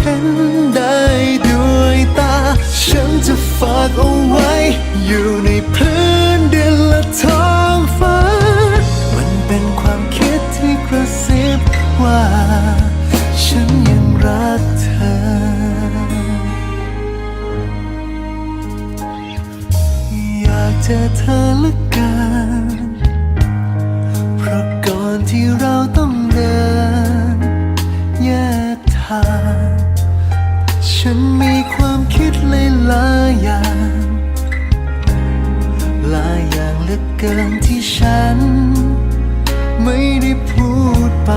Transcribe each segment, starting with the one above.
เห็นได้ด้วยตา ฉันจะฝากเอาไว้อยู่ ฉันมีความคิดหลายอย่างหลายอย่างเหลือเกินที่ฉัน ไม่ได้พูดไป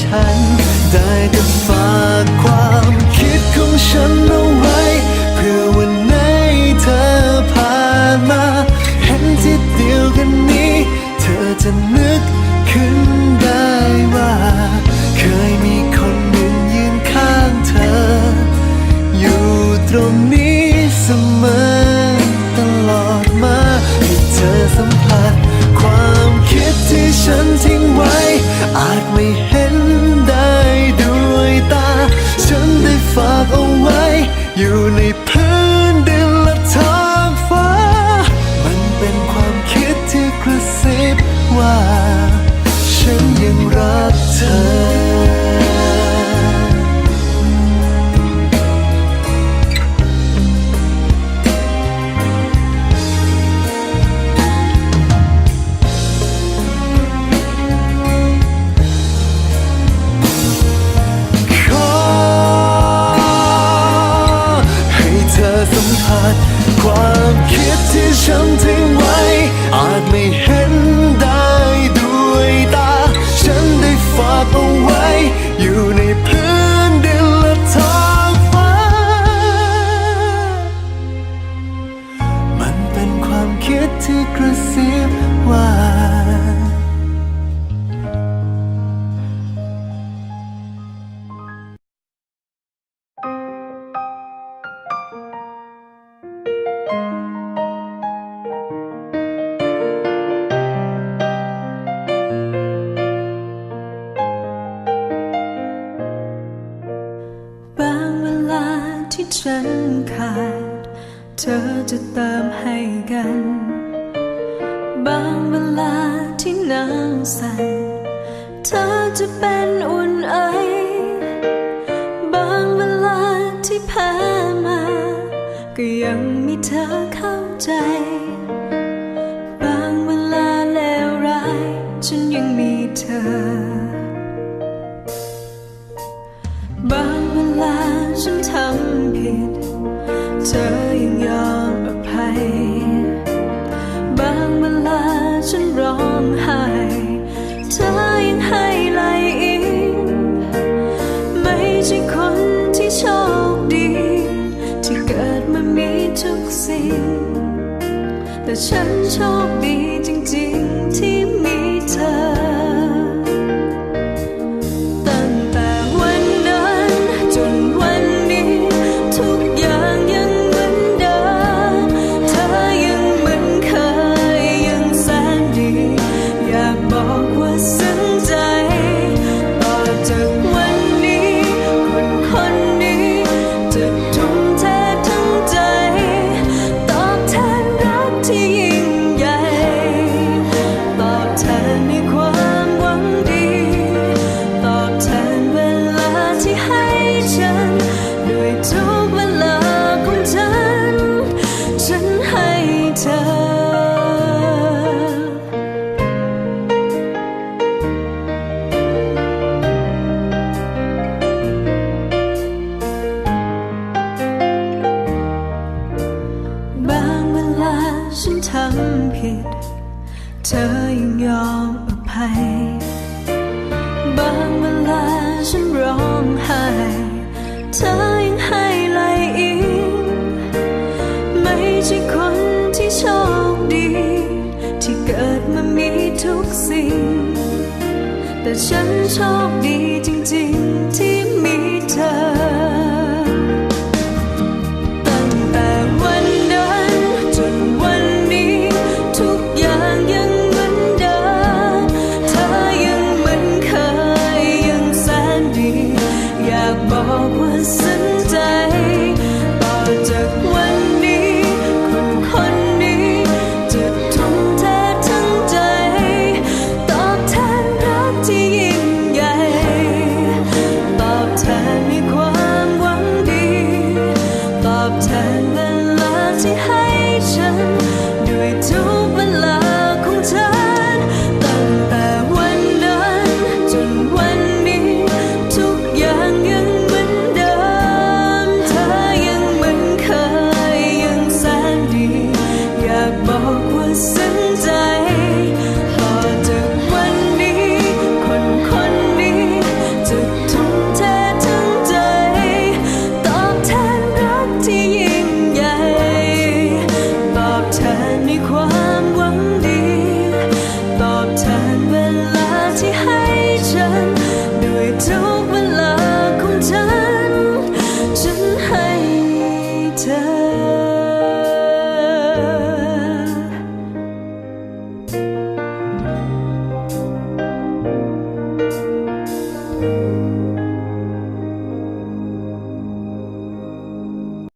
ฉัน ได้แต่ฝากความคิดของฉันเอาไว้ เพื่อวันไหนเธอผ่านมา เห็นที่เดียวกันนี้ เธอจะนึก ธอสัมผัสความคิดที่ฉันที่ เธอจะเติมให้กัน บางเวลาที่หนาวสั่นเธอจะเป็นอุ่นไอบางเวลาที่แพ้มา ก็ยังมีเธอเข้าใจ บางเวลาเลวร้ายฉันยังมีเธอ ร้องไห้เธอยังให้ไหลอิงไม่ใช่คนที่โชคดี ที่เกิดมามีทุกสิ่ง แต่ฉันโชคดีจริง ๆที่มีเธอ บางเวลาฉันร้องไห้เธอยังให้ไหลอีกไม่ใช่คนที่โชคดี ที่เกิดมามีทุกสิ่ง แต่ฉันโชคดีจริงๆที่มีเธอ